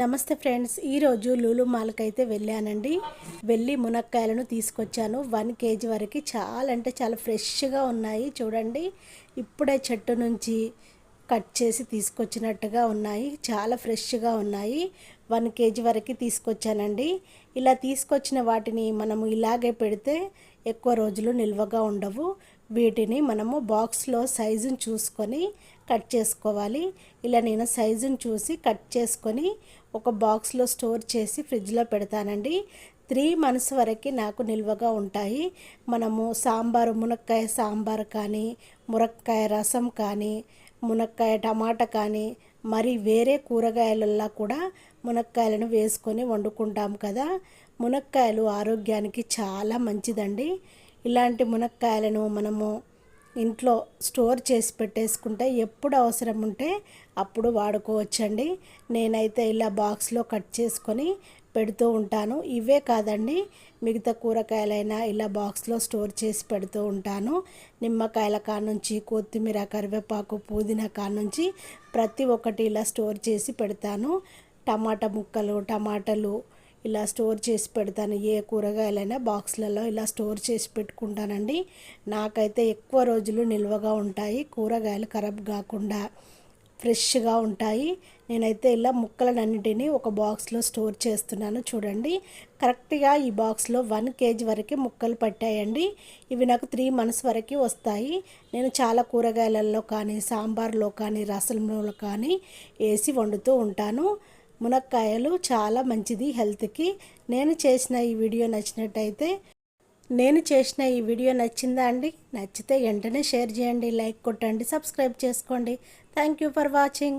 నమస్తే ఫ్రెండ్స్ ఈరోజు లూలు మాల్కి అయితే వెళ్ళానండి. వెళ్ళి మునక్కాయలను తీసుకొచ్చాను. వన్ కేజీ వరకు చాలా అంటే చాలా ఫ్రెష్గా ఉన్నాయి చూడండి. ఇప్పుడే చెట్టు నుంచి కట్ చేసి తీసుకొచ్చినట్టుగా ఉన్నాయి చాలా ఫ్రెష్గా ఉన్నాయి. వన్ కేజీ వరకు తీసుకొచ్చానండి. ఇలా తీసుకొచ్చిన వాటిని మనము ఇలాగే పెడితే ఎక్కువ రోజులు నిల్వగా ఉండవు. వీటిని మనము బాక్స్లో సైజుని చూసుకొని కట్ చేసుకోవాలి. ఇలా నేను సైజుని చూసి కట్ చేసుకొని ఒక బాక్స్లో స్టోర్ చేసి ఫ్రిడ్జ్లో పెడతానండి. త్రీ మంత్స్ వరకు నాకు నిల్వగా ఉంటాయి. మనము సాంబారు మునక్కాయ సాంబార్ కానీ మునక్కాయ రసం కానీ మునక్కాయ టమాటా కానీ మరి వేరే కూరగాయలల్లో కూడా మునక్కాయలను వేసుకొని వండుకుంటాం కదా. మునక్కాయలు ఆరోగ్యానికి చాలా మంచిదండి. ఇలాంటి మునక్కాయలను మనము ఇంట్లో స్టోర్ చేసి పెట్టేసుకుంటే ఎప్పుడు అవసరం ఉంటే అప్పుడు వాడుకోవచ్చండి. నేనైతే ఇలా బాక్స్లో కట్ చేసుకొని పెడుతూ ఉంటాను. ఇవే కాదండి మిగతా కూరగాయలైనా ఇలా బాక్స్లో స్టోర్ చేసి పెడుతూ ఉంటాను. నిమ్మకాయల కానుంచి కొత్తిమీర కరివేపాకు పుదీనా కానుంచి ప్రతి ఒక్కటి ఇలా స్టోర్ చేసి పెడతాను. టమాటా ముక్కలు టమాటాలు ఇలా స్టోర్ చేసి పెడతాను. ఏ కూరగాయలైనా బాక్స్లలో ఇలా స్టోర్ చేసి పెట్టుకుంటానండి. నాకైతే ఎక్కువ రోజులు నిల్వగా ఉంటాయి కూరగాయలు ఖరాబ్ కాకుండా. ఫ్రెష్గా ఉంటాయి. నేనైతే ఇలా ముక్కలన్నింటినీ ఒక బాక్స్లో స్టోర్ చేస్తున్నాను. చూడండి. కరెక్ట్గా ఈ బాక్స్లో వన్ కేజీ వరకు ముక్కలు పట్టాయండి. ఇవి నాకు త్రీ మంత్స్ వరకు వస్తాయి. నేను చాలా కూరగాయలలో కానీ సాంబార్లో కానీ రసంలో కానీ వేసి వండుతూ ఉంటాను. మునక్కాయలు చాలా మంచిది హెల్త్కి. నేను చేసిన ఈ వీడియో నచ్చినట్టయితే నేను చేసిన ఈ వీడియో నచ్చిందా అండి? నచ్చితే వెంటనే షేర్ చేయండి లైక్ కొట్టండి సబ్స్క్రైబ్ చేసుకోండి. Thank you for watching